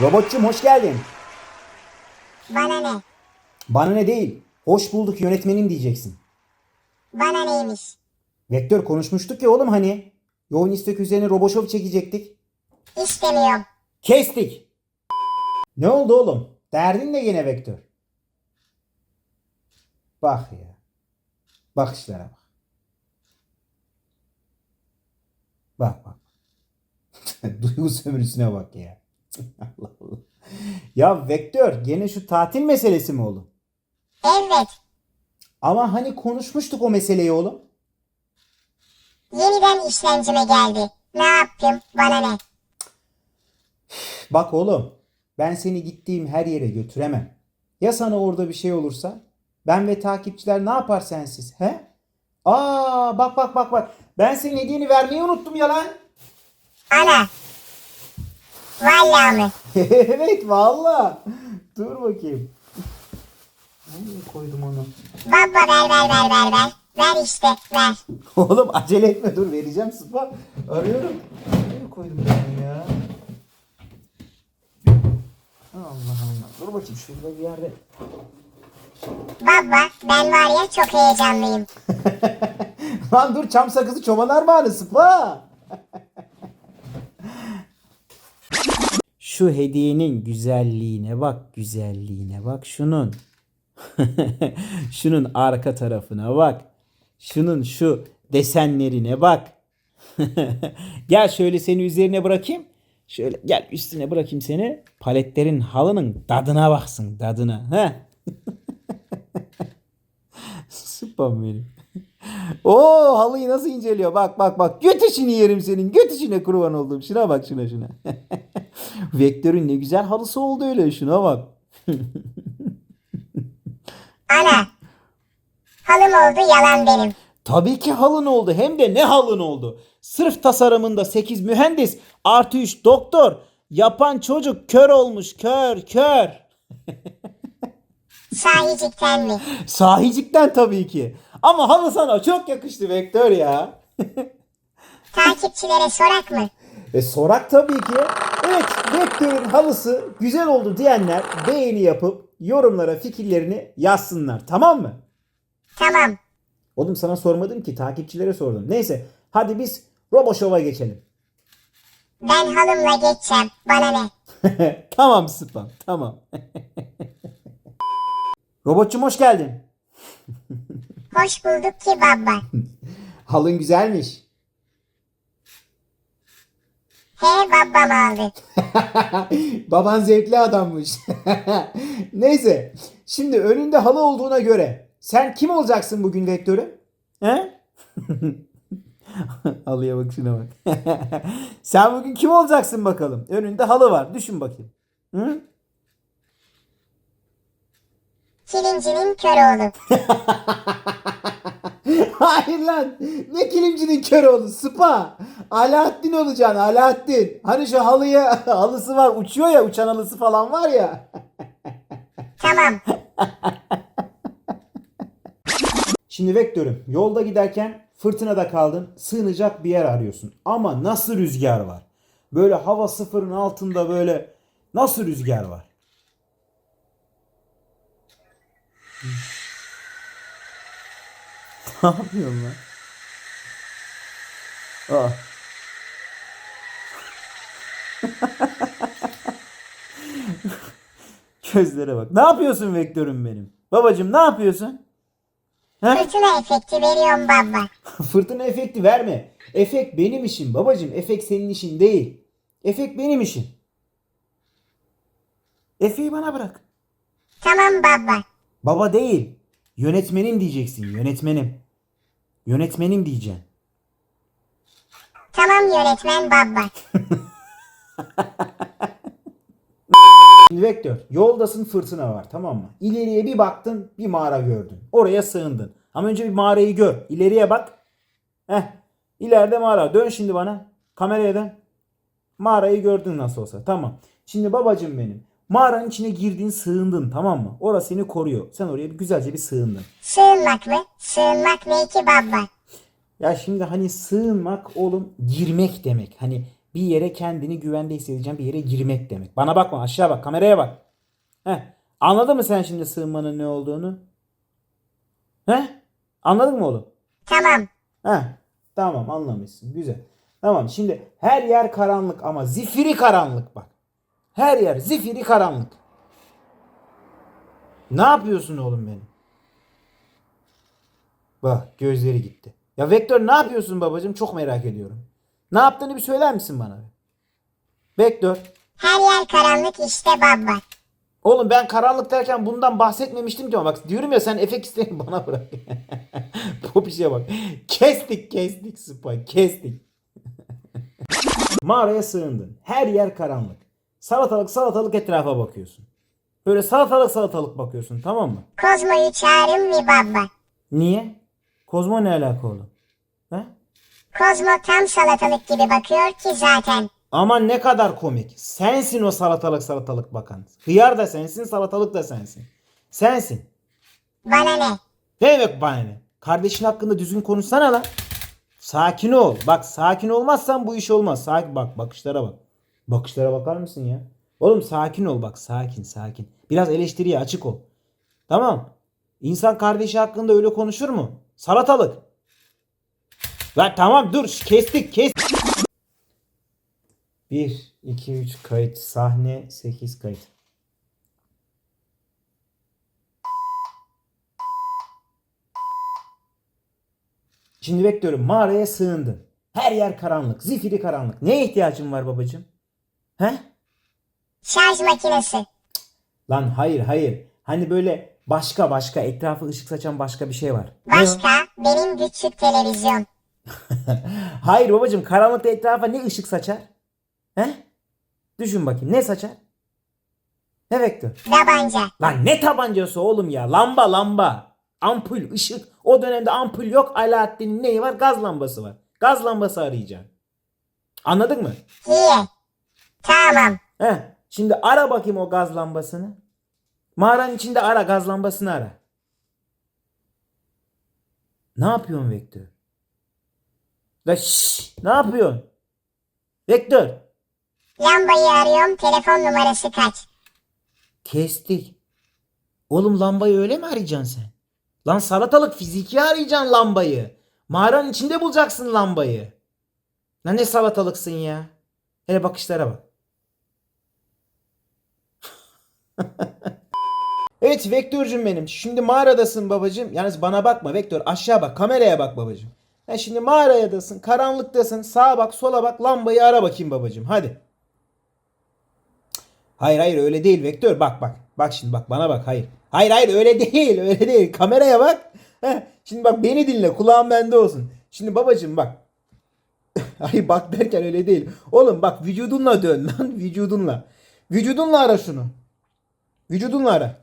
Robotçum hoş geldin. Bana ne? Bana ne değil. Hoş bulduk yönetmenim diyeceksin. Bana neymiş? Vektör konuşmuştuk ya oğlum hani. Yoğun istek üzerine Roboşov çekecektik. İstemiyorum. Kestik. Ne oldu oğlum? Derdin ne gene Vektör? Bak ya. Bakışlara bak. Bak bak. Duygu sömürüsüne bak ya. Allah Allah. Ya Vektör gene şu tatil meselesi mi oğlum? Evet. Ama hani konuşmuştuk o meseleyi oğlum. Yeniden işlemcime geldi. Ne yaptım? Bana ne? Bak oğlum ben seni gittiğim her yere götüremem. Ya sana orada bir şey olursa? Ben ve takipçiler ne yapar sensiz? He? Aa bak bak bak bak. Ben senin hediyeni vermeyi unuttum ya lan. Ana. Vallahi mı? evet valla. Dur bakayım. Nereye koydum onu? Baba ver ver ver ver ver. Ver işte ver. Oğlum acele etme dur vereceğim sıpa. Arıyorum. Nereye koydum ben ya? Allah Allah. Dur bakayım şurada bir yerde. Baba ben var ya çok heyecanlıyım. Lan dur çam sakızı çoban armağanı sıpa. Şu hediyenin güzelliğine bak güzelliğine bak şunun. şunun arka tarafına bak. Şunun şu desenlerine bak. gel şöyle seni üzerine bırakayım. Şöyle gel üstüne bırakayım seni. Paletlerin halının tadına baksın tadına. Heh. Sıpam benim. Oo halıyı nasıl inceliyor? Bak bak bak. Göt işini yerim senin. Göt işine kurban oldum. Şuna bak şuna şuna. Vektörün ne güzel halısı oldu öyle. Şuna bak. Ana. Halım oldu yalan benim. Tabii ki halın oldu. Hem de ne halın oldu. Sırf tasarımında 8 mühendis artı 3 doktor. Yapan çocuk kör olmuş. Kör kör. Sahicikten mi? Sahicikten tabii ki. Ama halı sana çok yakıştı Vektör ya. Takipçilere sorak mı? E sorak tabii ki. Evet halısı güzel oldu diyenler beğeni yapıp yorumlara fikirlerini yazsınlar. Tamam mı? Tamam. Oğlum sana sormadım ki takipçilere sordum. Neyse hadi biz Roboşov'a geçelim. Ben halımla geçeceğim. Bana ne? tamam Spam tamam. Robotçum hoş geldin. Hoş bulduk ki baba. Halın güzelmiş. He babam aldı. Baban zevkli adammış. Neyse. Şimdi önünde halı olduğuna göre sen kim olacaksın bugün vektörü? He? Halıya bak şuna bak. sen bugün kim olacaksın bakalım? Önünde halı var. Düşün bakayım. Hı? Kilincinin kör oğlu. Hayır lan. Ne kilimcinin kör oğlu? Sıpa. Alaaddin olacaksın. Alaaddin. Hani şu halıya halısı var. Uçuyor ya. Uçan halısı falan var ya. Tamam. Şimdi vektörüm yolda giderken fırtınada kaldın sığınacak bir yer arıyorsun. Ama nasıl rüzgar var? Böyle hava sıfırın altında böyle nasıl rüzgar var? ne yapıyorsun lan? Aa. Gözlere bak. Ne yapıyorsun vektörüm benim? Babacım ne yapıyorsun? He? Fırtına efekti veriyorum baba. Fırtına efekti verme. Efekt benim işim babacım. Efekt senin işin değil. Efekt benim işim. Efe'yi bana bırak. Tamam baba. Baba değil. Yönetmenim diyeceksin. Yönetmenim. Yönetmenim diyeceksin. Tamam yönetmen baba. Şimdi Vektör, yoldasın fırtına var tamam mı? İleriye bir baktın bir mağara gördün. Oraya sığındın. Ama önce bir mağarayı gör. İleriye bak. Heh. İleride mağara. Dön şimdi bana. Kameraya dön. Mağarayı gördün nasıl olsa. Tamam. Şimdi babacım benim. Mağaranın içine girdin sığındın tamam mı? Orası seni koruyor. Sen oraya bir güzelce bir sığındın. Sığınmak mı? Sığınmak ne ki baba? Ya şimdi hani sığınmak oğlum girmek demek. Hani Bir yere kendini güvende hissedeceğin bir yere girmek demek. Bana bakma aşağı bak kameraya bak. Heh. Anladın mı sen şimdi sığınmanın ne olduğunu? He? Anladın mı oğlum? Tamam. Heh. Tamam anlamışsın. Güzel. Tamam şimdi her yer karanlık ama zifiri karanlık bak. Her yer zifiri karanlık. Ne yapıyorsun oğlum benim? Bak gözleri gitti. Ya Vektör ne yapıyorsun babacığım? Çok merak ediyorum. Ne yaptığını bir söyler misin bana? Vektör. Her yer karanlık işte baba. Oğlum ben karanlık derken bundan bahsetmemiştim ki ama bak diyorum ya sen efekt isteyin bana bırak. Popişe bak. Kestik kestik Spy kestik. Mağaraya sığındın. Her yer karanlık. Salatalık salatalık etrafa bakıyorsun. Böyle salatalık salatalık bakıyorsun tamam mı? Kozmo'yu çağırın mı baba? Niye? Kozmo ne alaka oğlum? He? Kozmo tam salatalık gibi bakıyor ki zaten. Aman ne kadar komik. Sensin o salatalık salatalık bakan. Hıyar da sensin salatalık da sensin. Sensin. Bana ne? Ne demek bana ne? Kardeşin hakkında düzgün konuşsana lan. Sakin ol. Bak sakin olmazsan bu iş olmaz. Sakin bak bakışlara bak. Bakışlara bakar mısın ya? Oğlum sakin ol bak sakin sakin. Biraz eleştiriye açık ol. Tamam. İnsan kardeşi hakkında öyle konuşur mu? Salatalık. Lan tamam dur kestik kes. 1, 2, 3 kayıt. Sahne 8 kayıt. Şimdi bekliyorum mağaraya sığındın. Her yer karanlık. Zifiri karanlık. Neye ihtiyacın var babacığım? He? Şarj makinesi. Lan hayır hayır. Hani böyle başka başka etrafı ışık saçan başka bir şey var. Başka benim küçük televizyon. Hayır babacığım karanlıkta etrafa ne ışık saçar? He? Düşün bakayım ne saçar? Ne vektör? Tabanca. Lan ne tabancası oğlum ya? Lamba lamba. Ampul, ışık. O dönemde ampul yok. Alaaddin'in neyi var? Gaz lambası var. Gaz lambası arayacaksın. Anladın mı? İyi. Tamam. Heh. Şimdi ara bakayım o gaz lambasını. Mağaranın içinde ara gaz lambasını ara. Ne yapıyorsun Vektör? La şşş, ne yapıyorsun? Vektör. Lambayı arıyorum. Telefon numarası kaç? Kestik. Oğlum lambayı öyle mi arayacaksın sen? Lan salatalık fiziki arayacaksın lambayı. Mağaranın içinde bulacaksın lambayı. Lan ne salatalıksın ya? Hele bakışlara bak. evet Vektörcüm benim. Şimdi mağaradasın babacığım. Yalnız bana bakma Vektör. Aşağı bak. Kameraya bak babacığım. Ha şimdi mağaradasın. Karanlıktasın. Sağa bak sola bak. Lambayı ara bakayım babacığım. Hadi. Hayır hayır öyle değil Vektör. Bak bak. Bak şimdi bak bana bak. Hayır. Hayır hayır öyle değil. Öyle değil. Kameraya bak. Heh, şimdi bak beni dinle. Kulağın bende olsun. Şimdi babacığım bak. Hayır bak derken öyle değil. Oğlum bak vücudunla dön lan. Vücudunla. Vücudunla ara şunu. Vücudunla ara.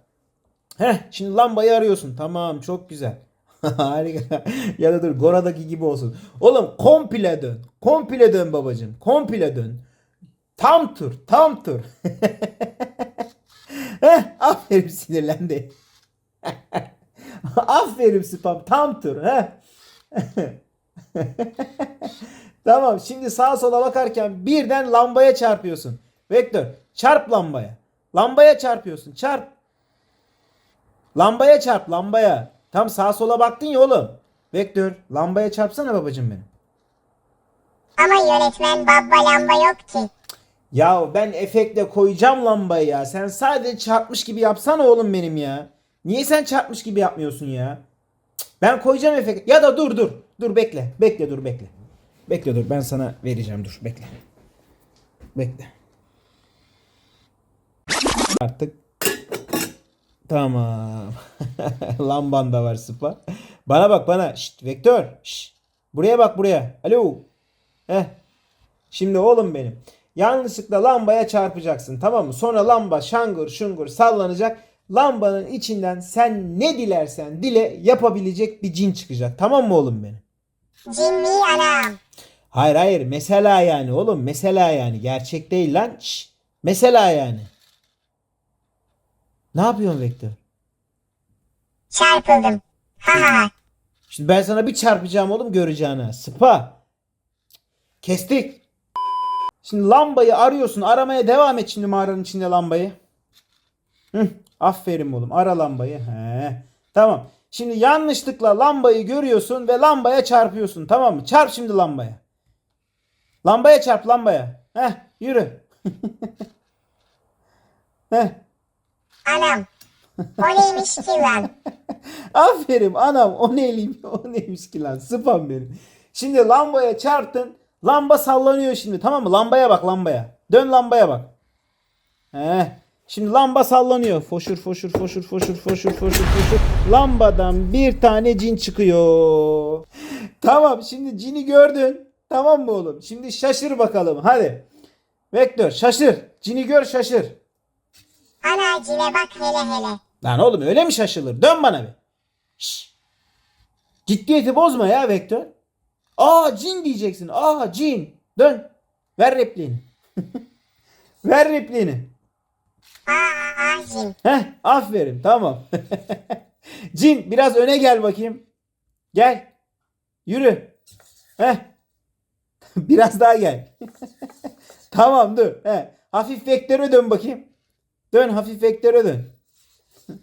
Heh şimdi lambayı arıyorsun. Tamam çok güzel. Harika. ya da dur Gora'daki gibi olsun. Oğlum komple dön. Komple dön babacığım. Komple dön. Tam tur. Tam tur. Heh, aferin sinirlendi. aferin spam. Tam tur. Heh. tamam şimdi sağa sola bakarken birden lambaya çarpıyorsun. Vektör çarp lambaya. Lambaya çarpıyorsun. Çarp. Lambaya çarp lambaya. Tam sağa sola baktın ya oğlum. Vektör lambaya çarpsana babacığım benim. Ama yönetmen baba lamba yok ki. Ya ben efektle koyacağım lambayı ya. Sen sadece çarpmış gibi yapsana oğlum benim ya. Niye sen çarpmış gibi yapmıyorsun ya? Ben koyacağım efekt. Ya da dur dur. Dur bekle. Bekle dur bekle. Bekle dur ben sana vereceğim dur bekle. Bekle. Artık. Tamam. Lamban da var sıpa. Bana bak bana. Şşt vektör. Şşt. Buraya bak buraya. Alo. Heh. Şimdi oğlum benim. Yanlışlıkla lambaya çarpacaksın tamam mı? Sonra lamba şangır şungur sallanacak. Lambanın içinden sen ne dilersen dile yapabilecek bir cin çıkacak. Tamam mı oğlum benim? Cinli anam. Hayır hayır mesela yani oğlum mesela yani gerçek değil lan. Şş, mesela yani. Ne yapıyorsun Vektör? Çarpıldım. Ha ha. Şimdi ben sana bir çarpacağım oğlum göreceğine. Sıpa. Kestik. Şimdi lambayı arıyorsun. Aramaya devam et şimdi mağaranın içinde lambayı. Hı, aferin oğlum. Ara lambayı. He. Tamam. Şimdi yanlışlıkla lambayı görüyorsun ve lambaya çarpıyorsun. Tamam mı? Çarp şimdi lambaya. Lambaya çarp lambaya. Heh yürü. Heh. Anam. O neymiş ki lan? Aferin anam o neyliyim o neymiş ki lan spam benim. Şimdi lambaya çarptın. Lamba sallanıyor şimdi tamam mı? Lambaya bak lambaya. Dön lambaya bak. He. Şimdi lamba sallanıyor. Foşur foşur foşur foşur foşur foşur foşur. Lambadan bir tane cin çıkıyor. Tamam şimdi cini gördün. Tamam mı oğlum? Şimdi şaşır bakalım hadi. Vektör şaşır. Cini gör şaşır. Ana cine bak hele hele. Lan oğlum öyle mi şaşılır? Dön bana bir. Şşş. Ciddiyeti bozma ya Vektör. Aa cin diyeceksin. Aa cin. Dön. Ver repliğini. Ver repliğini. Aa aa cin. Heh aferin tamam. cin biraz öne gel bakayım. Gel. Yürü. Heh. biraz daha gel. tamam dur. Heh. Hafif vektöre dön bakayım. Dön hafif vektöre dön.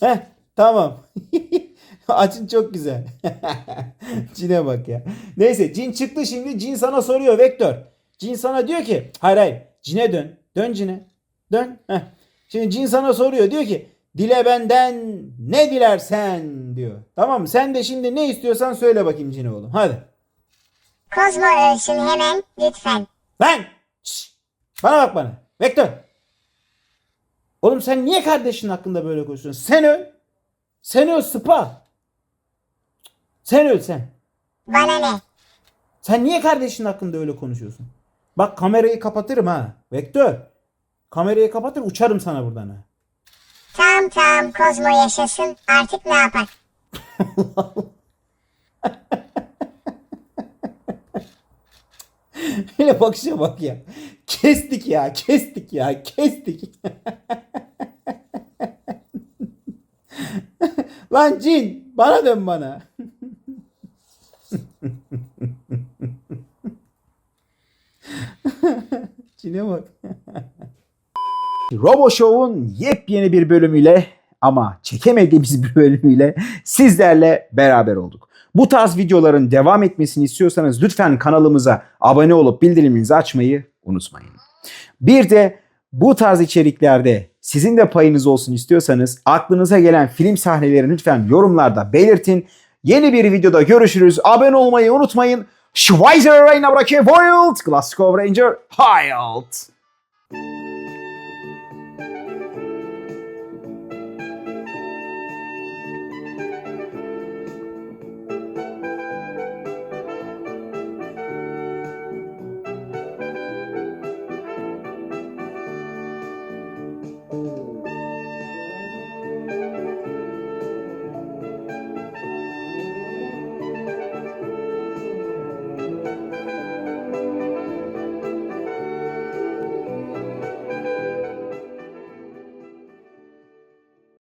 Heh, tamam. Açın çok güzel. Cin'e bak ya. Neyse Cin çıktı şimdi. Cin sana soruyor Vektör. Cin sana diyor ki hayır hayır Cin'e dön. Dön Cin'e. Dön. Heh. Şimdi Cin sana soruyor. Diyor ki dile benden ne dilersen diyor. Tamam mı? Sen de şimdi ne istiyorsan söyle bakayım Cin'e oğlum. Hadi. Kozmo ölsün hemen lütfen. Lan! Şşş! Bana bak bana. Vektör. Oğlum sen niye kardeşin hakkında böyle konuşuyorsun? Sen öl. Sen öl sıpa. Sen öl sen. Bana ne? Sen niye kardeşin hakkında öyle konuşuyorsun? Bak kamerayı kapatırım ha. Vektör. Kamerayı kapatır uçarım sana buradan ha. Tamam tamam Kozmo yaşasın. Artık ne yapar? Hele bakışa bak ya. Kestik ya, kestik ya, kestik. Lan cin, bana dön bana. Cine bak. Robo Show'un yepyeni bir bölümüyle ama çekemediğimiz bir bölümüyle sizlerle beraber olduk. Bu tarz videoların devam etmesini istiyorsanız lütfen kanalımıza abone olup bildiriminizi açmayı unutmayın. Bir de bu tarz içeriklerde sizin de payınız olsun istiyorsanız aklınıza gelen film sahnelerini lütfen yorumlarda belirtin. Yeni bir videoda görüşürüz. Abone olmayı unutmayın. Schweizer Reina Brake Wild, Glasgow Ranger, Hild.